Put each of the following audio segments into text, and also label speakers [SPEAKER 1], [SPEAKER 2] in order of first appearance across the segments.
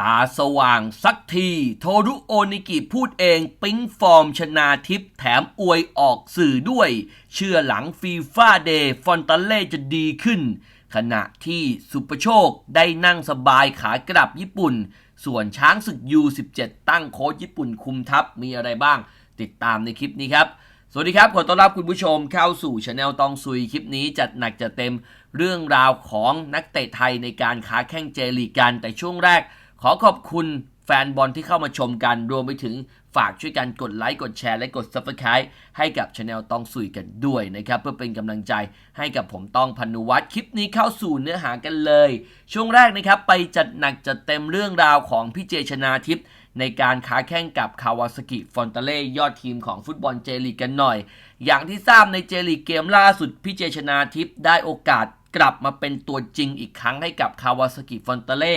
[SPEAKER 1] ตาสว่างสักที โทรุโอนิกิพูดเองปิ๊งฟอร์มชนาทิพแถมอวยออกสื่อด้วย เชื่อหลังฟีฟ่าเดย์ฟอนตาเล่จะดีขึ้น ขณะที่สุปโชคได้นั่งสบายขากลับญี่ปุ่น ส่วนช้างศึก U17 ตั้งโค้ชญี่ปุ่นคุมทัพมีอะไรบ้าง ติดตามในคลิปนี้ครับสวัสดีครับ ขอต้อนรับคุณผู้ชมเข้าสู่ช anel ตองซุยคลิปนี้จัดหนักจัดเต็มเรื่องราวของนักเตะไทยในการค้าแข่งเจลีกันแต่ช่วงแรก ขอขอบคุณแฟนบอลที่เข้ามาชมกันรวมไปถึงฝากช่วยกันกดไลค์กดแชร์และกด Subscribe ให้กับช anel ตองซุยกันด้วยนะครับ เพื่อเป็นกำลังใจให้กับผมต้องพนุวัฒน์คลิปนี้เข้าสู่เนื้อหากันเลย ช่วงแรกนะครับ ไปจัดหนักจัดเต็มเรื่องราวของพี่เจชนาทิพย์ในการค้าแข่งกับคาวาสกิฟอนตาเล่ยอดทีมของฟุตบอลเจลีกกันหน่อย อย่างที่ทราบในเจลีกเกมล่าสุดพี่เจชนาทิพย์ได้โอกาสกลับมาเป็นตัวจริงอีกครั้งให้กับคาวาสกิฟอนตาเล่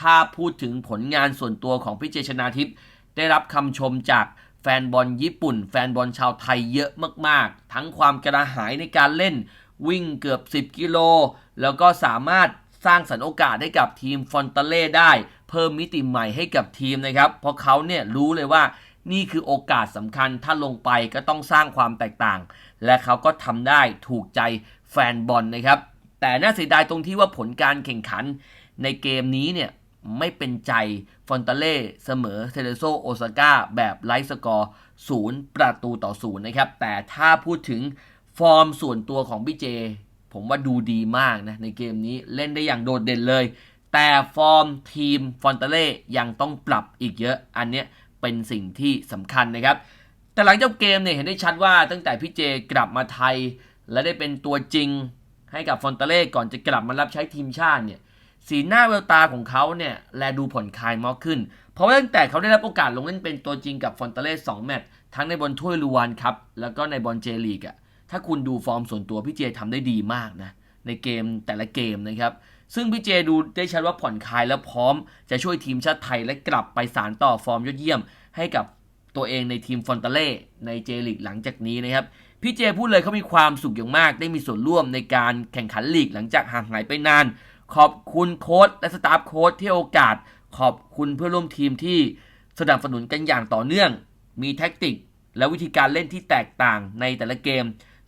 [SPEAKER 1] ถ้าพูดถึงผลงานส่วนตัวของพี่เจชนาทิพย์ได้รับคำชมจากแฟนบอลญี่ปุ่น แฟนบอลชาวไทยเยอะมากๆ ทั้งความกระหายในการเล่น วิ่งเกือบ 10 กิโล แล้วก็สามารถสร้างสรรค์โอกาสให้กับทีมฟอนเตเล่ได้ เพิ่มมิติใหม่ให้กับทีมนะครับ เพราะเขาเนี่ยรู้เลยว่านี่คือโอกาสสำคัญถ้าลงไปก็ต้องสร้างความแตกต่าง และเขาก็ทำได้ถูกใจแฟนบอลนะครับ แต่น่าเสียดายตรงที่ว่าผลการแข่งขันในเกมนี้เนี่ย ไม่เป็นใจฟอนตาเล่เสมอเทเลโซโอซาก้าแบบไลท์สกอร์ศูนย์ประตูต่อศูนย์นะครับ แต่ถ้าพูดถึงฟอร์มส่วนตัวของพี่เจ ผมว่าดูดีมากนะในเกมนี้เล่นได้อย่างโดดเด่นเลย แต่ฟอร์มทีมฟอนตาเล่ยังต้องปรับอีกเยอะอันเนี้ยเป็นสิ่งที่สำคัญนะครับ แต่หลังจากเกมเนี่ยเห็นได้ชัดว่าตั้งแต่พี่เจกลับมาไทย และได้เป็นตัวจริงให้กับฟอนตาเล่ก่อนจะกลับมารับใช้ทีมชาติเนี่ย สีหน้าแววตาของเขาเนี่ยแลดูผ่อนคลายมากขึ้น เพราะว่าตั้งแต่เขาได้รับโอกาสลงเล่นเป็นตัวจริงกับฟอนเตเล่สองแมตช์ทั้งในบอลถ้วยลูวานครับ แล้วก็ในบอลเจลีกอะถ้าคุณดูฟอร์มส่วนตัวพี่เจทำได้ดีมากนะ ในเกมแต่ละเกมนะครับ ซึ่งพี่เจดูได้ชัดว่าผ่อนคลายและพร้อม จะช่วยทีมชาติไทยและกลับไปสารต่อฟอร์มยอดเยี่ยม ให้กับตัวเองในทีมฟอนเตเล่ในเจลีกหลังจากนี้นะครับพี่เจพูดเลยเขามีความสุขอย่างมาก ได้มีส่วนร่วมในการแข่งขันลีกหลังจากห่างหายไปนาน ขอบคุณโค้ชและสตาฟโค้ชที่โอกาส ขอบคุณเพื่อร่วมทีมที่สนับสนุนกันอย่างต่อเนื่อง มีแท็กติก และวิธีการเล่นที่แตกต่างในแต่ละเกม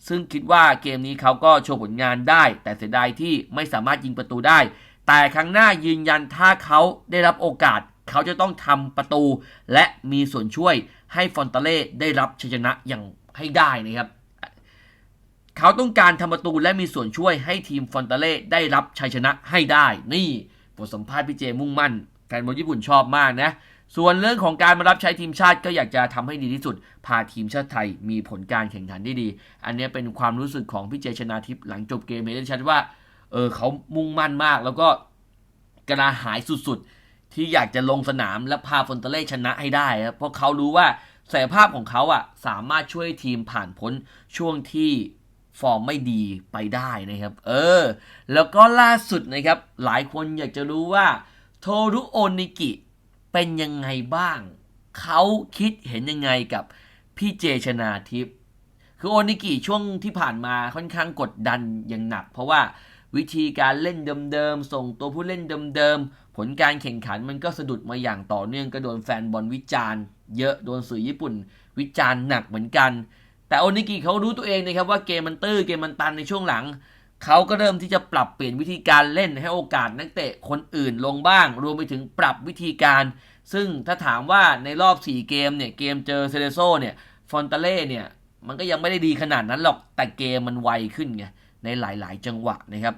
[SPEAKER 1] ซึ่งคิดว่าเกมนี้เขาก็โชว์ผลงานได้ แต่เสียดายที่ไม่สามารถยิงประตูได้ แต่ครั้งหน้ายืนยันถ้าเขาได้รับโอกาส เขาจะต้องทำประตู และมีส่วนช่วยให้ฟอนตาเล่ได้รับชัยชนะอย่างให้ได้นะครับ เขาต้องการทำประตูและมีส่วนช่วยให้ทีมฟอนตาเล่ได้รับชัยชนะให้ได้ นี่บทสัมภาษณ์พี่เจมุ่งมั่นแฟนบอลญี่ปุ่นชอบมากนะ ส่วนเรื่องของการมารับใช้ทีมชาติก็อยากจะทำให้ดีที่สุด พาทีมชาติไทยมีผลการแข่งขันได้ดี อันนี้เป็นความรู้สึกของพี่เจชนาทิพย์หลังจบเกมเห็นได้ชัดว่า เออเขามุ่งมั่นมาก แล้วก็กระหายสุดๆ ที่อยากจะลงสนามและพาฟอนตาเล่ชนะให้ได้ครับเพราะเขารู้ว่าศักยภาพของเขาอะสามารถช่วยทีมผ่านพ้นช่วงที่ ฟอร์มไม่ดีไปได้นะครับ เออ แล้วก็ล่าสุดนะครับ หลายคนอยากจะรู้ว่า โทรุโอนิกิเป็นยังไงบ้าง เขาคิดเห็นยังไงกับพี่เจชนาทิพย์คือโอนิกิช่วงที่ผ่านมาค่อนข้างกดดันอย่างหนัก เพราะว่าวิธีการเล่นเดิมๆ ส่งตัวผู้เล่นเดิมๆ ผลการแข่งขันมันก็สะดุดมาอย่างต่อเนื่องก็โดนแฟนบอลวิจารณ์ เยอะโดนสื่อญี่ปุ่น วิจารณ์หนักเหมือนกัน แต่โอนิกิเขารู้ตัวเองนะครับว่าเกมมันตื้อเกมมันตันในช่วงหลัง เขาก็เริ่มที่จะปรับเปลี่ยนวิธีการเล่นให้โอกาสนักเตะคนอื่นลงบ้าง รวมไปถึงปรับวิธีการ ซึ่งถ้าถามว่าในรอบ 4 เกมเนี่ยเกมเจอเซเลโซเนี่ยฟอนตาเล่เนี่ยมันก็ยังไม่ได้ดีขนาดนั้นหรอกแต่เกมมันไวขึ้นไงในหลาย ๆ จังหวะนะครับ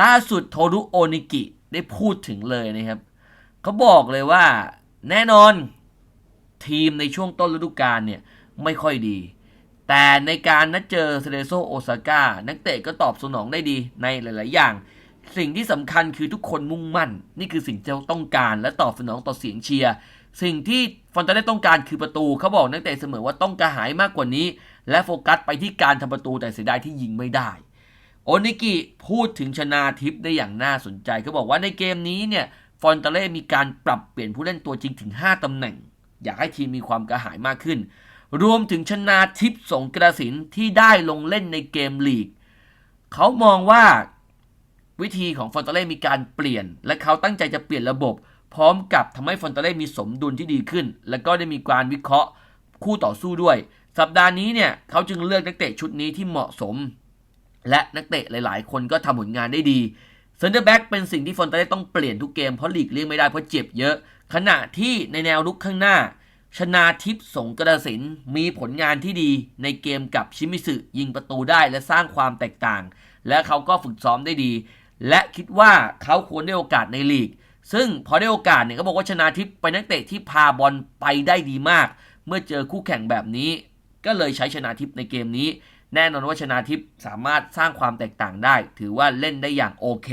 [SPEAKER 1] ล่าสุดโทรุโอนิกิได้พูดถึงเลยนะครับเขาบอกเลยว่าแน่นอนทีมในช่วงต้นฤดูกาลเนี่ยไม่ค่อยดี แต่ในการนัดเจอเซเลโซโอซาก้านักเตะก็ตอบสนองได้ดีในหลาย ๆ อย่าง สิ่งที่สำคัญคือทุกคนมุ่งมั่น นี่คือสิ่งที่เราต้องการและตอบสนองต่อเสียงเชียร์สิ่งที่ฟอนตาเล่ต้องการคือประตูเขาบอกนักเตะเสมอว่าต้องกระหายมากกว่านี้ และโฟกัสไปที่การทำประตูแต่เสียดายที่ยิงไม่ได้โอนิกิพูดถึงชนาทิพย์ได้อย่างน่าสนใจเขาบอกว่าในเกมนี้เนี่ยฟอนตาเล่มีการปรับเปลี่ยนผู้เล่นตัวจริงถึง 5ตำแหน่ง อยากให้ทีมมีความกระหายมากขึ้น รวมถึงชนาทิพย์สงกระสินที่ได้ลงเล่นในเกมลีก เขามองว่าวิธีของฟอนตาเล่มีการเปลี่ยน และเขาตั้งใจจะเปลี่ยนระบบ พร้อมกับทำให้ฟอนตาเล่มีสมดุลที่ดีขึ้น แล้วก็ได้มีการวิเคราะห์คู่ต่อสู้ด้วย สัปดาห์นี้เนี่ยเขาจึงเลือกนักเตะชุดนี้ที่เหมาะสม และนักเตะหลาย ๆ คนก็ทำผลงานได้ดีเซนเตอร์แบ็กเป็นสิ่งที่ฟอนตาเล่ต้องเปลี่ยนทุกเกมเพราะหลีกเลี่ยงไม่ได้เพราะเจ็บเยอะ ขณะที่ในแนวลุกข้างหน้า ชนาทิพย์สงกระสินมีผลงานที่ดีในเกมกับชิมิสึยิงประตูได้และสร้างความแตกต่าง และเขาก็ฝึกซ้อมได้ดี และคิดว่าเขาควรได้โอกาสในลีก ซึ่งพอได้โอกาสเนี่ยเขาบอกว่าชนาทิพย์เป็นนักเตะที่พาบอลไปได้ดีมาก เมื่อเจอคู่แข่งแบบนี้ ก็เลยใช้ชนาทิพย์ในเกมนี้ แน่นอนว่าชนาทิพย์สามารถสร้างความแตกต่างได้ ถือว่าเล่นได้อย่างโอเค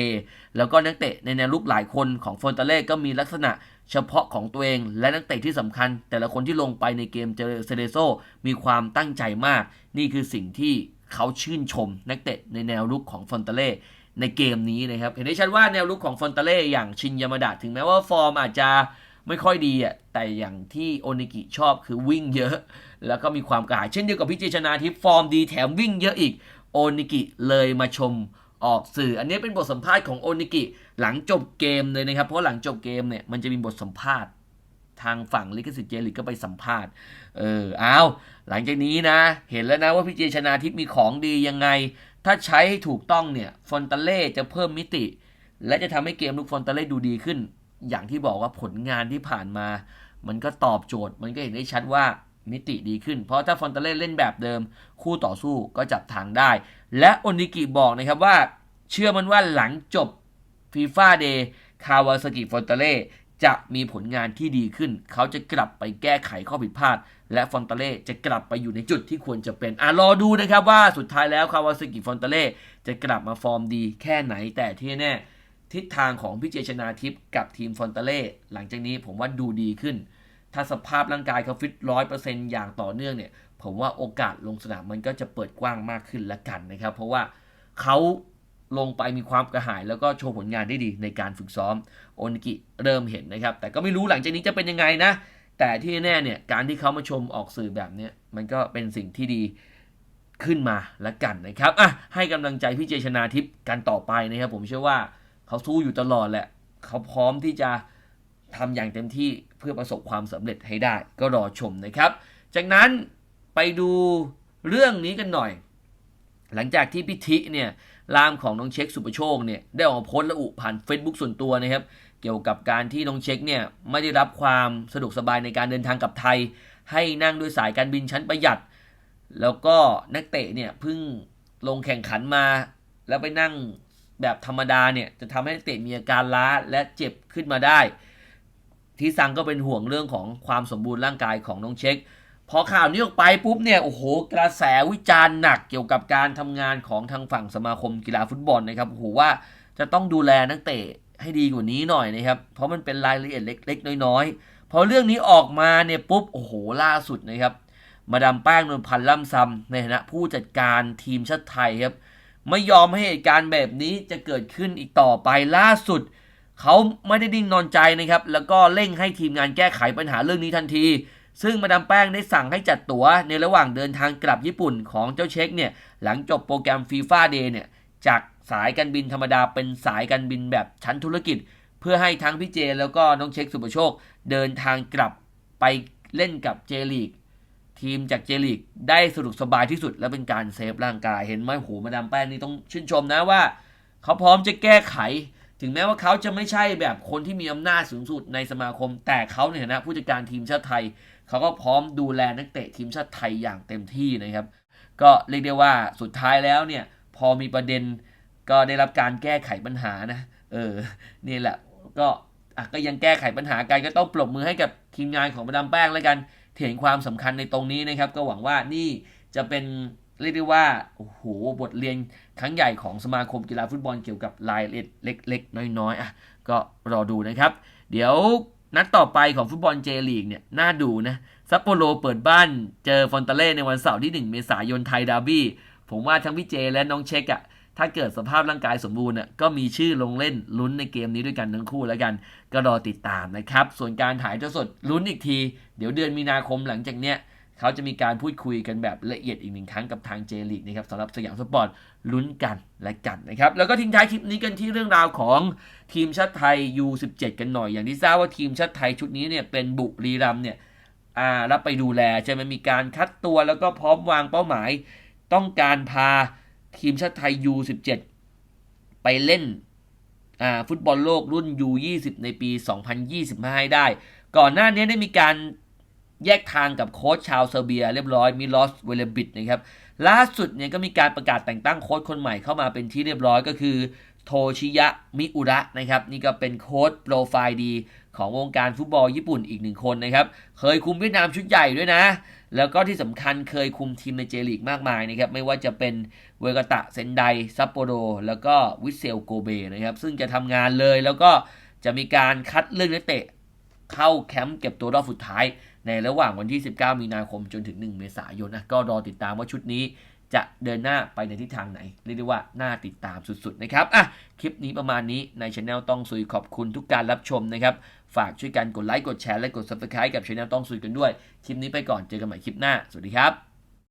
[SPEAKER 1] แล้วก็นักเตะในแนวลุกหลายคนของฟอนตาเล่ก็มีลักษณะ เฉพาะของตัวเองและนักเตะที่สำคัญ แต่ละคนที่ลงไปในเกมเจอเซเดโซมีความตั้งใจมาก นี่คือสิ่งที่เขาชื่นชมนักเตะในแนวลุกของฟอนตาเล่ในเกมนี้นะครับ เห็นได้ชัดว่าแนวลุกของฟอนตาเล่อย่างชินยามาดะถึงแม้ว่าฟอร์มอาจจะไม่ค่อยดีอะแต่อย่างที่โอนิกิชอบคือวิ่งเยอะ แล้วก็มีความกระหายเช่นเดียวกับพิจิชนาทิพย์ฟอร์มดีแถมวิ่งเยอะอีกโอนิกิเลยมาชม ออกสื่อ อันนี้เป็นบทสัมภาษณ์ของโอนิกิหลังจบเกมเลยนะครับ เพราะหลังจบเกมเนี่ยมันจะมีบทสัมภาษณ์ทางฝั่งลิขสิทธิ์เจลิกก็ไปสัมภาษณ์ เออเอาหลังจากนี้นะ เห็นแล้วนะว่าพิเจชนาทิพย์มีของดียังไง ถ้าใช้ให้ถูกต้องเนี่ย ฟอนตาเล่จะเพิ่มมิติ และจะทำให้เกมลูกฟอนตาเล่ดูดีขึ้น อย่างที่บอกว่าผลงานที่ผ่านมา มันก็ตอบโจทย์ มันก็เห็นได้ชัดว่า มิติดีขึ้น เพราะถ้าฟอนตาเล่เล่นแบบเดิม คู่ต่อสู้ก็จับทางได้ และโอนิกิบอกนะครับว่า เชื่อมันว่าหลังจบฟีฟ่าเดย์คาวาซากิฟอนตาเล่จะมีผลงานที่ดีขึ้น เขาจะกลับไปแก้ไขข้อผิดพลาด และฟอนตาเล่จะกลับไปอยู่ในจุดที่ควรจะเป็นอะรอดูนะครับว่าสุดท้ายแล้วคาวาซากิฟอนตาเล่จะกลับมาฟอร์มดีแค่ไหนแต่ที่แน่ทิศทางของพิเจชนาทิพย์กับทีมฟอนตาเล่หลังจากนี้ผมว่าดูดีขึ้น ถ้าสภาพร่างกายเขาฟิตร้อยเปอร์เซ็นต์อย่างต่อเนื่องเนี่ย ผมว่าโอกาสลงสนามมันก็จะเปิดกว้างมากขึ้นละกันนะครับ เพราะว่าเขาลงไปมีความกระหาย แล้วก็โชว์ผลงานได้ดีในการฝึกซ้อมโอนิกิเริ่มเห็นนะครับ แต่ก็ไม่รู้หลังจากนี้จะเป็นยังไงนะ แต่ที่แน่เนี่ยการที่เขามาชมออกสื่อแบบนี้มันก็เป็นสิ่งที่ดีขึ้นมาละกันนะครับอะให้กำลังใจพี่เจชนาทิพย์กันต่อไปนะครับ ผมเชื่อว่าเขาสู้อยู่ตลอดแหละ เขาพร้อมที่จะ ทำอย่างเต็มที่เพื่อประสบความสำเร็จให้ได้ ก็รอชมนะครับ จากนั้นไปดูเรื่องนี้กันหน่อย หลังจากที่พิธิเนี่ยลามของน้องเช็คสุประโชคเนี่ยได้ออกมาโพสต์ระอุผ่าน Facebook ส่วนตัวนะครับ เกี่ยวกับการที่น้องเช็คเนี่ยไม่ได้รับความสะดวกสบายในการเดินทางกลับไทย ให้นั่งด้วยสายการบินชั้นประหยัด แล้วก็นักเตะเนี่ยเพิ่งลงแข่งขันมา แล้วไปนั่งแบบธรรมดาเนี่ยจะทำให้นักเตะมีอาการล้าและเจ็บขึ้นมาได้ ทีซังก็เป็นห่วงเรื่องของความสมบูรณ์ร่างกายของน้องเช็ค พอข่าวนี้ออกไปปุ๊บเนี่ยโอ้โหกระแสวิจารณ์หนักเกี่ยวกับการทำงานของทางฝั่งสมาคมกีฬาฟุตบอลนะครับโอ้โหว่าจะต้องดูแลนักเตะให้ดีกว่านี้หน่อยนะครับ เพราะมันเป็นรายละเอียดเล็กๆ น้อยๆ พอเรื่องนี้ออกมาเนี่ยปุ๊บโอ้โหล่าสุดนะครับ มาดามแป้งนวลพันธ์ล่ำซำในฐานะผู้จัดการทีมชาติไทยครับ ไม่ยอมให้เหตุการณ์แบบนี้จะเกิดขึ้นอีกต่อไปล่าสุด เขาไม่ได้ดิ้งนอนใจนะครับ แล้วก็เร่งให้ทีมงานแก้ไขปัญหาเรื่องนี้ทันที ซึ่งมาดามแป้งได้สั่งให้จัดตั๋วในระหว่างเดินทางกลับญี่ปุ่นของเจ้าเช็คเนี่ย หลังจบโปรแกรมฟีฟ่าเดย์เนี่ย จากสายการบินธรรมดาเป็นสายการบินแบบชั้นธุรกิจ เพื่อให้ทั้งพี่เจ แล้วก็น้องเช็คสุปโชค เดินทางกลับไปเล่นกับเจลีกทีมจากเจลีกได้สะดวกสบายที่สุด และเป็นการเซฟร่างกายเห็นไหมโหมาดามแป้งนี่ต้องชื่นชมนะว่า เขาพร้อมจะแก้ไข ถึงแม้ว่าเขาจะไม่ใช่แบบคนที่มีอำนาจสูงสุดในสมาคม แต่เขาในฐานะผู้จัดการทีมชาติไทย เขาก็พร้อมดูแลนักเตะทีมชาติไทยอย่างเต็มที่นะครับ ก็เรียกได้ว่าสุดท้ายแล้วเนี่ยพอมีประเด็นก็ได้รับการแก้ไขปัญหานะ เออ นี่แหละ ก็อะก็ยังแก้ไขปัญหากันก็ต้องปรบมือให้กับทีมงานของมาดามแป้งแล้วกันเห็นความสำคัญในตรงนี้นะครับ ก็หวังว่านี่จะเป็น เรียกได้ว่า โอ้โห บทเรียนครั้งใหญ่ของสมาคมกีฬาฟุตบอลเกี่ยวกับรายละเอียดเล็กๆ น้อยๆอะก็รอดูนะครับ เดี๋ยวนัดต่อไปของฟุตบอลเจลีกเนี่ย น่าดูนะซัปโปโรเปิดบ้านเจอฟอนตาเล่ในวันเสาร์ที่ 1 เมษายนไทยดาร์บี้ ผมว่าทั้งพี่เจและน้องเช็คอะถ้าเกิดสภาพร่างกายสมบูรณ์อะก็มีชื่อลงเล่นลุ้นในเกมนี้ด้วยกันทั้งคู่แล้วกัน ก็รอติดตามนะครับ ส่วนการถ่ายทอดสดลุ้นอีกที เดี๋ยวเดือนมีนาคมหลังจากเนี้ย เขาจะมีการพูดคุยกันแบบละเอียดอีกหนึ่งครั้งกับทางเจลีกนะครับสำหรับสยามสปอร์ตลุ้นกันและกันนะครับ แล้วก็ทิ้งท้ายคลิปนี้กันที่เรื่องราวของทีมชาติไทย U17 กันหน่อย อย่างที่ทราบว่าทีมชาติไทยชุดนี้เนี่ยเป็นบุรีรัมเนี่ยรับไปดูแลใช่ไหมมีการคัดตัวแล้วก็พร้อมวางเป้าหมาย ต้องการพาทีมชาติไทย U17 ไปเล่นฟุตบอลโลกรุ่น U20 ในปี 2025ให้ได้ ก่อนหน้านี้ได้มีการ แยกทางกับโค้ชชาวเซอร์เบียเรียบร้อยมิลอสเวเลบิดนะครับล่าสุดเนี่ยก็มีการประกาศแต่งตั้งโค้ชคนใหม่เข้ามาเป็นที่เรียบร้อยก็คือโทชิยะมิอุระนะครับนี่ก็เป็นโค้ชโปรไฟล์ดี ของวงการฟุตบอลญี่ปุ่นอีกหนึ่งคนนะครับ เคยคุมเวียดนามชุดใหญ่ด้วยนะ แล้วก็ที่สำคัญเคยคุมทีมในเจลีกมากมายนะครับ ไม่ว่าจะเป็นเวกตะเซนไดซัปโปโรแล้วก็วิเซลโกเบนะครับ ซึ่งจะทำงานเลยแล้วก็จะมีการคัดเลือกนักเตะ เข้าแคมป์เก็บตัวรอบสุดท้าย ในระหว่างวันที่ 19 มีนาคมจนถึง 1 เมษายนนะก็รอติดตามว่าชุดนี้จะเดินหน้าไปในทิศทางไหน เรียกได้ว่าน่าติดตามสุดๆนะครับอะคลิปนี้ประมาณนี้ในช anel ต้องซุยขอบคุณทุกการรับชมนะครับ ฝากช่วยกันกดไลค์กดแชร์และกด subscribe กับช anel ต้องซุยกันด้วย คลิปนี้ไปก่อนเจอกันใหม่คลิปหน้า สวัสดีครับ